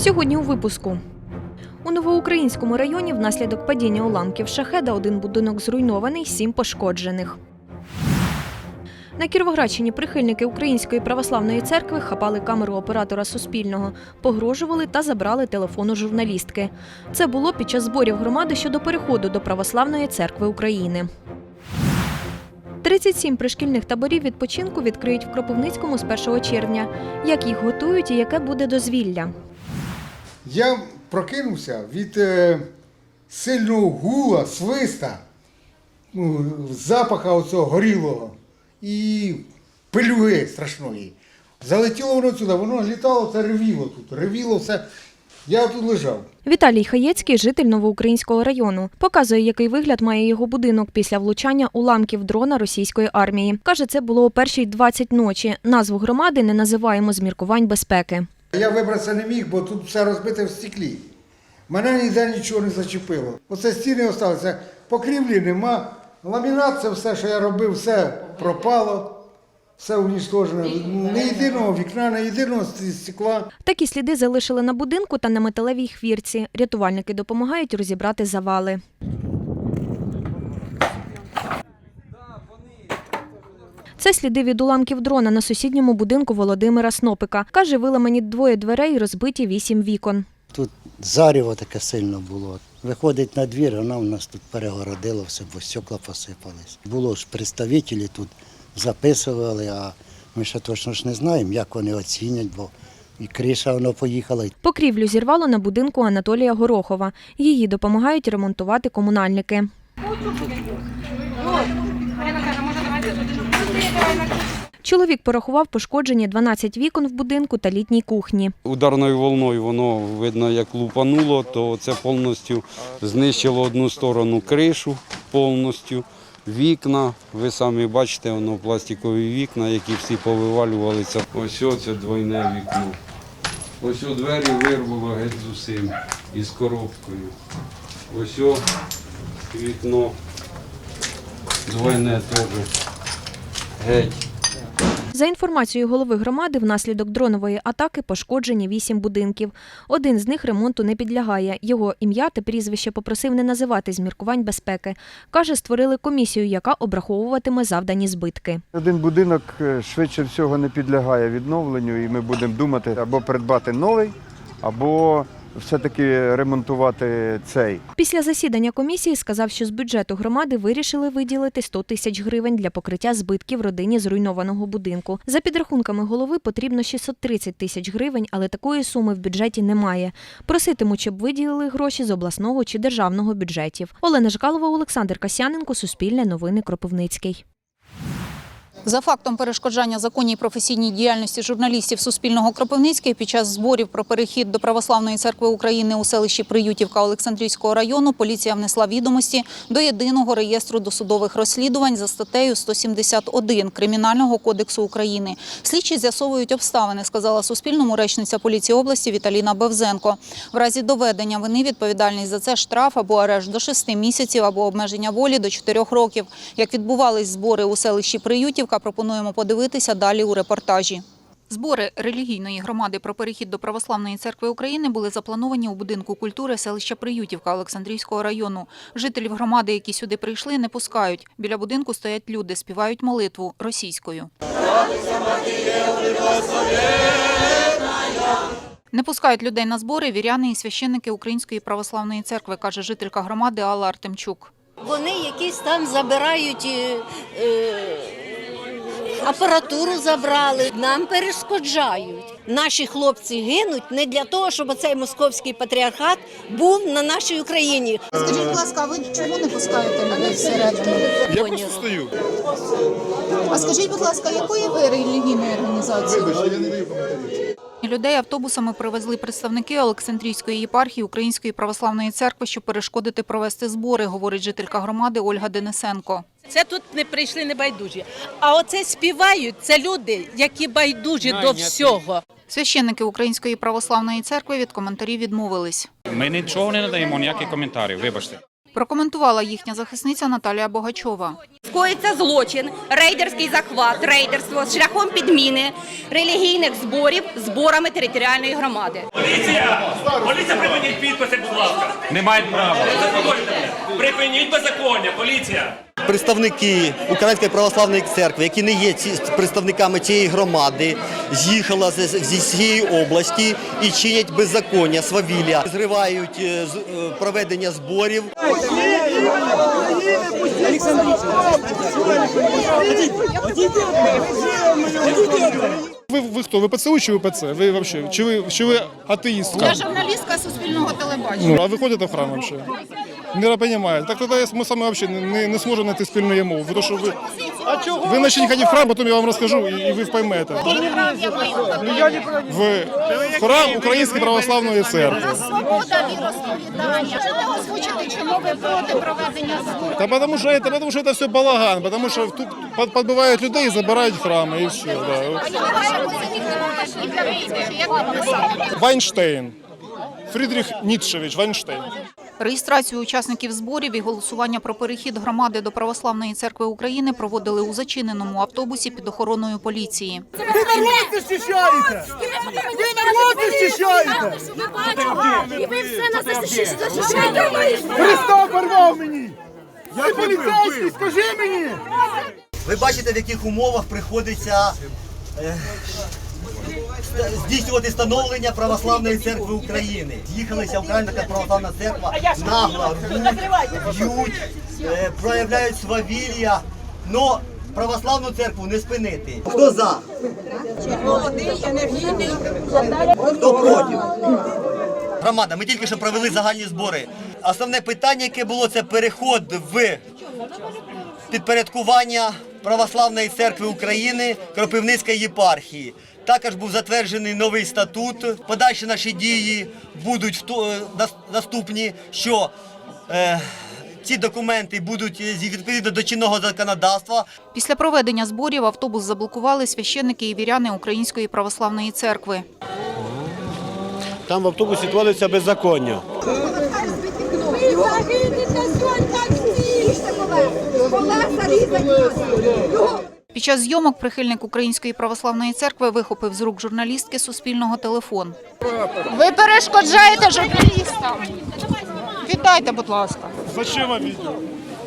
Сьогодні у випуску. У новоукраїнському районі внаслідок падіння уламків шахеда один будинок зруйнований, сім пошкоджених. На Кіровоградщині прихильники Української православної церкви хапали камеру оператора Суспільного, погрожували та забрали телефон у журналістки. Це було під час зборів громади щодо переходу до Православної церкви України. 37 пришкільних таборів відпочинку відкриють в Кропивницькому з 1 червня. Як їх готують і яке буде дозвілля? Я прокинувся від е, сильного гула, свиста, ну, запаха оцього горілого і пилюги страшної. Залетіло воно сюди, воно літало, це ревіло тут, ревіло все. Я тут лежав. Віталій Хаєцький, житель новоукраїнського району, показує, який вигляд має його будинок після влучання уламків дрона російської армії. Каже, це було о першій 20 ночі. Назву громади не називаємо з міркувань безпеки. Я вибратися не міг, бо тут все розбите в стеклі. Мене ніде нічого не зачепило. Оце стіни залишилися, покрівлі нема. Ламінат, це все, що я робив, все пропало, все уніштожено. Не єдиного вікна, не єдиного стекла. Такі сліди залишили на будинку та на металевій хвірці. Рятувальники допомагають розібрати завали. Це сліди від уламків дрона на сусідньому будинку Володимира Снопика. Каже, виламані двоє дверей розбиті вісім вікон. Тут заріво таке сильно було. Виходить на двір, вона у нас тут перегородила все, бо стекла посипались. Було ж представителі тут записували, а ми ще точно ж не знаємо, як вони оцінять, бо і криша воно поїхала. Покрівлю зірвало на будинку Анатолія Горохова. Її допомагають ремонтувати комунальники. Чоловік порахував пошкоджені 12 вікон в будинку та літній кухні. Ударною волною воно видно, як лупануло, то це повністю знищило одну сторону кришу повністю. Вікна, ви самі бачите, воно пластикові вікна, які всі повивалювалися. Ось це двойне вікно. Ось о двері вирвало геть з усім із коробкою. Ось о вікно двойне теж геть. За інформацією голови громади, внаслідок дронової атаки пошкоджені вісім будинків. Один з них ремонту не підлягає. Його ім'я та прізвище попросив не називати з міркувань безпеки. Каже, створили комісію, яка обраховуватиме завдані збитки. Один будинок е, швидше всього не підлягає відновленню, і ми будемо думати або придбати новий, або все-таки ремонтувати цей. Після засідання комісії сказав, що з бюджету громади вирішили виділити 100 тисяч гривень для покриття збитків родині зруйнованого будинку. За підрахунками голови потрібно 630 тисяч гривень, але такої суми в бюджеті немає. Проситимуть, щоб виділили гроші з обласного чи державного бюджетів. Олена Жкалова, Олександр Касяненко, Суспільне новини Кропивницький. За фактом перешкоджання законній професійній діяльності журналістів Суспільного Кропивницький під час зборів про перехід до Православної церкви України у селищі Приютівка Олександрійського району поліція внесла відомості до єдиного реєстру досудових розслідувань за статтею 171 Кримінального кодексу України. Слідчі з'ясовують обставини, сказала Суспільному речниця поліції області Віталіна Бевзенко. В разі доведення вини відповідальність за це штраф або арешт до 6 місяців або обмеження волі до 4 років. Як відбувались збори у селищі Приютівка, пропонуємо подивитися далі у репортажі. Збори релігійної громади про перехід до Православної церкви України були заплановані у будинку культури селища Приютівка Олександрійського району. Жителів громади, які сюди прийшли, не пускають. Біля будинку стоять люди, співають молитву російською. Не пускають людей на збори віряни і священники Української православної церкви, каже жителька громади Алла Артемчук. Вони якісь там забирають е, е, апаратуру забрали, нам перешкоджають. Наші хлопці гинуть не для того, щоб цей московський патріархат був на нашій Україні. Скажіть, будь ласка, а ви чому не пускаєте людей всередину? Я просто стою. А скажіть, будь ласка, якої ви релігійної організації? Людей автобусами привезли представники Олександрійської єпархії Української православної церкви, щоб перешкодити провести збори, говорить жителька громади Ольга Денисенко. Це тут не прийшли небайдужі. А оце співають це люди, які байдужі до всього. Священники Української православної церкви від коментарів відмовились. Ми нічого не надаємо, ніякі коментарі, вибачте. Прокоментувала їхня захисниця Наталія Богачова. Скоїться злочин, рейдерський захват, рейдерство шляхом підміни релігійних зборів зборами територіальної громади. Поліція! Поліція, припиніть підписи, будь ласка! Не мають права. Припиніть беззаконня, поліція! Представники Української православної церкви, які не є представниками цієї громади, з'їхала з- зі всієї області і чинять беззаконня, свавілля, зривають е, з- е, проведення зборів. Ви, ви хто? Ви ПЦУ чи ви ПЦ? Ви вообще? Чи ви, чи ви атеїстка? Я журналістка Суспільного телебачення. Ну, а ви ходите в храм вообще? Не розумієте. Так тоді ми саме вообще не, не, не зможемо знайти спільної мови. Тому що ви, ви почніть ходити в храм, потім я вам розкажу і, і ви поймете. В храм Української православної церкви. Свобода віросповідання. Можете озвучити, чому ви проти проведення? Та потому що, это, потому що це все балаган, потому що тут под- подбивають людей і забирають храми, і все. Да. Вайнштейн. Фрідріх Ніцшевич Вайнштейн. Реєстрацію учасників зборів і голосування про перехід громади до Православної церкви України проводили у зачиненому автобусі під охороною поліції. І ви все нас захищаєте. Христа порвав мені! Я поліцейський, скажи мені! Ви бачите, в яких умовах приходиться е, здійснювати становлення Православної церкви України. З'їхалися Українська православна церква нагло рвуть, б'ють, проявляють свавілля. Но православну церкву не спинити. Хто за? Хто проти? Громада, ми тільки що провели загальні збори. Основне питання, яке було, це переход в підпорядкування Православної церкви України Кропивницької єпархії. Також був затверджений новий статут. Подальші наші дії будуть е, наступні, що е, ці документи будуть е, відповідно до чинного законодавства. Після проведення зборів автобус заблокували священники і віряни Української православної церкви. Там в автобусі твориться беззаконня. Під час зйомок прихильник Української православної церкви вихопив з рук журналістки Суспільного телефон. Ви перешкоджаєте журналістам. Віддайте, будь ласка. Зачем вам відео?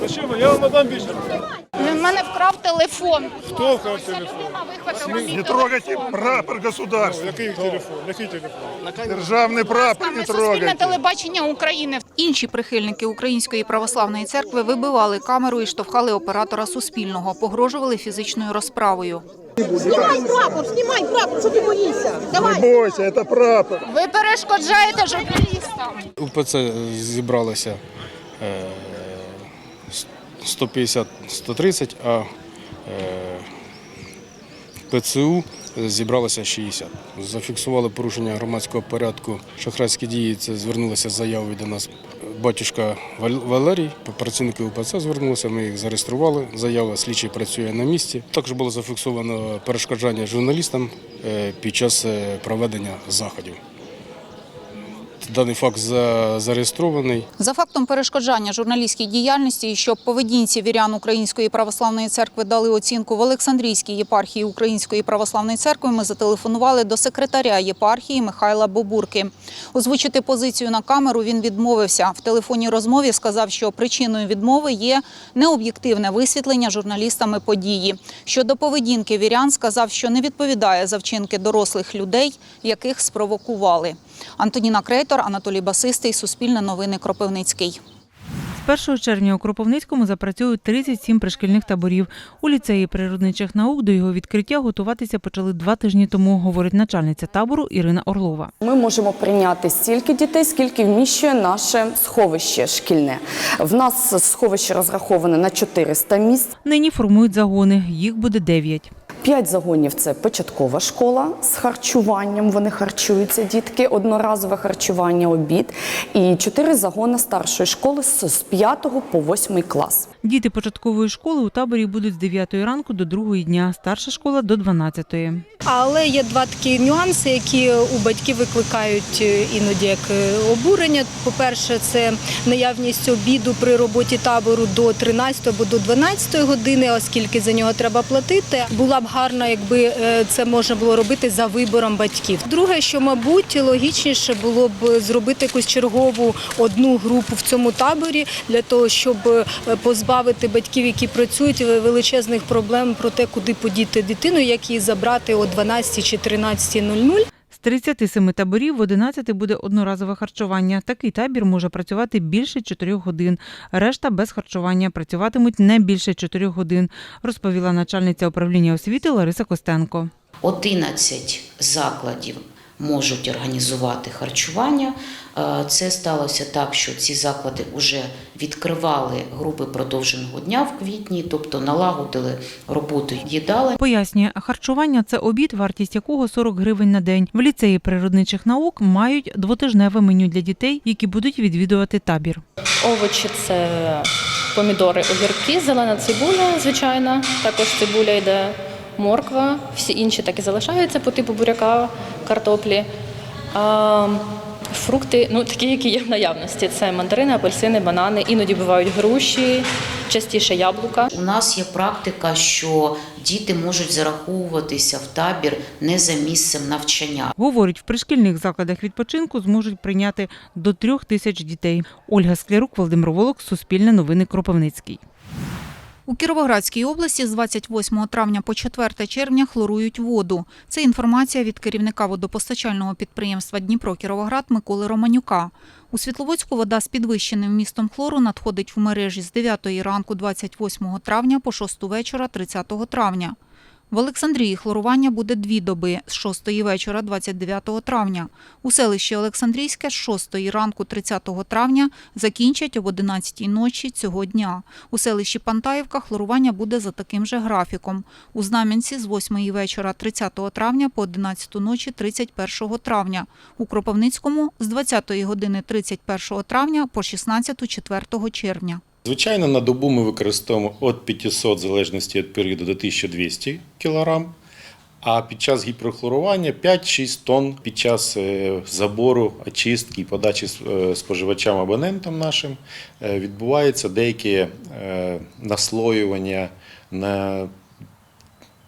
Зачем? Я вам надам вечір. В мене вкрав телефон. Хто вкрав телефон? Мій трогайте прапор государства. Який телефон? Який телефон? Державний прапор Саме Суспільне телебачення України. Інші прихильники Української православної церкви вибивали камеру і штовхали оператора Суспільного, погрожували фізичною розправою. Знімай прапор, знімай прапор, що ти боїшся? Давай. бойся, це прапор. Ви перешкоджаєте журналістам. УПЦ зібралося 150-130, а ПЦУ зібралося 60. Зафіксували порушення громадського порядку. Шахрайські дії це звернулися з заявою до нас батюшка Валерій. Працівники УПЦ звернулися, ми їх зареєстрували. Заява слідчий працює на місці. Також було зафіксовано перешкоджання журналістам е, під час е, проведення заходів. Даний факт за- зареєстрований. За фактом перешкоджання журналістській діяльності і щоб поведінці вірян Української православної церкви дали оцінку в Олександрійській єпархії Української православної церкви, ми зателефонували до секретаря єпархії Михайла Бобурки. Озвучити позицію на камеру він відмовився. В телефонній розмові сказав, що причиною відмови є необ'єктивне висвітлення журналістами події. Щодо поведінки вірян, сказав, що не відповідає за вчинки дорослих людей, яких спровокували. Антоніна Крейтор, Анатолій Басистий, Суспільне новини Кропивницький. З 1 червня у Кропивницькому запрацюють 37 пришкільних таборів. У ліцеї природничих наук до його відкриття готуватися почали два тижні тому, говорить начальниця табору Ірина Орлова. Ми можемо прийняти стільки дітей, скільки вміщує наше сховище шкільне. В нас сховище розраховане на 400 місць. Нині формують загони, їх буде 9. П'ять загонів це початкова школа з харчуванням. Вони харчуються дітки, одноразове харчування, обід. І чотири загони старшої школи з п'ятого 5 по 8 клас. Діти початкової школи у таборі будуть з 9 ранку до 2 дня, старша школа до 12. Але є два такі нюанси, які у батьків викликають е, іноді як е, обурення. По-перше, це наявність обіду при роботі табору до 13 або до 12 години, оскільки за нього треба платити. Була б гарно, якби е, це можна було робити за вибором батьків. Друге, що мабуть логічніше було б зробити якусь чергову одну групу в цьому таборі для того, щоб е, позбавити батьків, які працюють величезних проблем про те, куди подіти дитину, як її забрати о 12 чи 13.00. З 37 таборів в 11 буде одноразове харчування. Такий табір може працювати більше 4 годин. Решта без харчування працюватимуть не більше 4 годин, розповіла начальниця управління освіти Лариса Костенко. 11 закладів можуть організувати харчування. Е, Це сталося так, що ці заклади вже відкривали групи продовженого дня в квітні, тобто налагодили роботу їдалень. Пояснює, харчування це обід, вартість якого 40 гривень на день. В ліцеї природничих наук мають двотижневе меню для дітей, які будуть відвідувати табір. Овочі це помідори, огірки, зелена цибуля, звичайна. Також цибуля йде морква. Всі інші так і залишаються по типу буряка, картоплі. А, фрукти, ну такі, які є в наявності. Це мандарини, апельсини, банани. Іноді бувають груші, частіше яблука. У нас є практика, що діти можуть зараховуватися в табір не за місцем навчання. Говорить, в пришкільних закладах відпочинку зможуть прийняти до трьох тисяч дітей. Ольга Склярук, Володимир Волок, Суспільне новини Кропивницький. У Кіровоградській області з 28 травня по 4 червня хлорують воду. Це інформація від керівника водопостачального підприємства Дніпро Кіровоград Миколи Романюка. У Світловодську вода з підвищеним вмістом хлору надходить в мережі з 9 ранку 28 травня по 6 вечора 30 травня. В Олександрії хлорування буде дві доби з 6 вечора 29 травня. У селищі Олександрійське з 6 ранку 30 травня закінчать об 11 ночі цього дня. У селищі Пантаївка хлорування буде за таким же графіком. У Знам'янці з 8 вечора 30 травня по 11 ночі 31 травня. У Кропивницькому з 20 години 31 травня по 16 4 червня. Звичайно, на добу ми використовуємо від 500 в залежності від періоду до 1200 кг, а під час гіперхлорування 5-6 тонн під час е, забору, очистки і подачі е, споживачам абонентам нашим е, відбувається деяке е, наслоювання на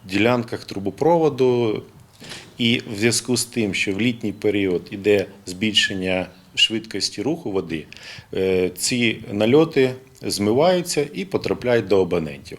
ділянках трубопроводу. І в зв'язку з тим, що в літній період іде збільшення швидкості руху води, е, ці нальоти змиваються і потрапляють до абонентів.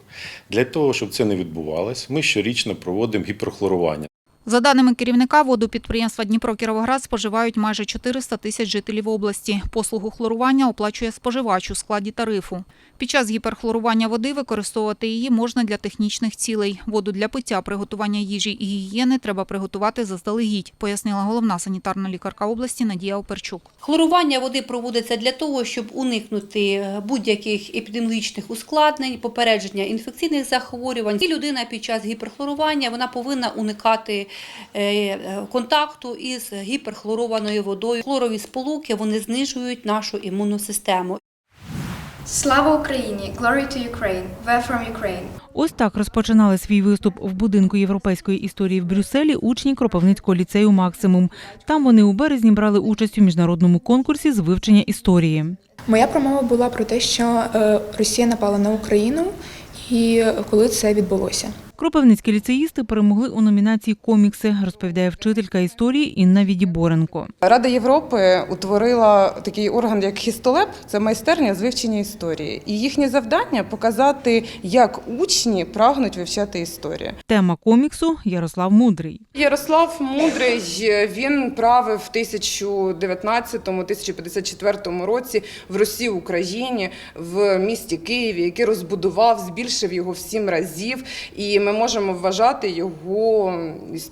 Для того, щоб це не відбувалось, ми щорічно проводимо гіперхлорування. За даними керівника, воду підприємства Дніпро Кіровоград споживають майже 400 тисяч жителів області. Послугу хлорування оплачує споживач у складі тарифу. Під час гіперхлорування води використовувати її можна для технічних цілей. Воду для пиття, приготування їжі і гігієни треба приготувати заздалегідь, пояснила головна санітарна лікарка області Надія Оперчук. Хлорування води проводиться для того, щоб уникнути будь-яких епідеміологічних ускладнень, попередження інфекційних захворювань. І людина під час гіперхлорування вона повинна уникати е, контакту із гіперхлорованою водою. Хлорові сполуки вони знижують нашу імунну систему. Слава Україні! Glory to Ukraine! We're from Ukraine! Ось так розпочинали свій виступ в будинку європейської історії в Брюсселі учні Кропивницького ліцею Максимум. Там вони у березні брали участь у міжнародному конкурсі з вивчення історії. Моя промова була про те, що е, Росія напала на Україну і коли це відбулося. Кропивницькі ліцеїсти перемогли у номінації комікси, розповідає вчителька історії Інна Відіборенко. Рада Європи утворила такий орган, як Хістолеп, це майстерня з вивчення історії. І їхнє завдання показати, як учні прагнуть вивчати історію. Тема коміксу Ярослав Мудрий. Ярослав Мудрий він правив в 1019-1054 році в Росії Україні в місті Києві, який розбудував, збільшив його в сім разів. І ми можемо вважати його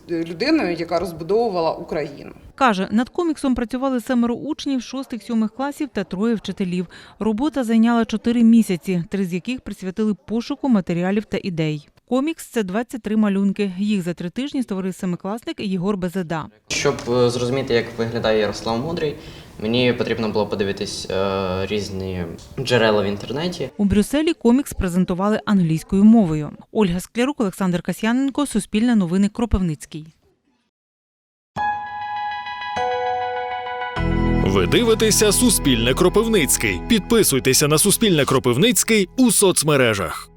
людиною, яка розбудовувала Україну. Каже, над коміксом працювали семеро учнів шостих-сьомих класів та троє вчителів. Робота зайняла чотири місяці, три з яких присвятили пошуку матеріалів та ідей. Комікс це 23 малюнки. Їх за три тижні створив семикласник Єгор Безеда. Щоб е, зрозуміти, як виглядає Ярослав Мудрий, мені потрібно було подивитись е, різні джерела в інтернеті. У Брюсселі комікс презентували англійською мовою. Ольга Склярук, Олександр Касьяненко, Суспільне новини Кропивницький. Ви дивитеся Суспільне Кропивницький. Підписуйтеся на Суспільне Кропивницький у соцмережах.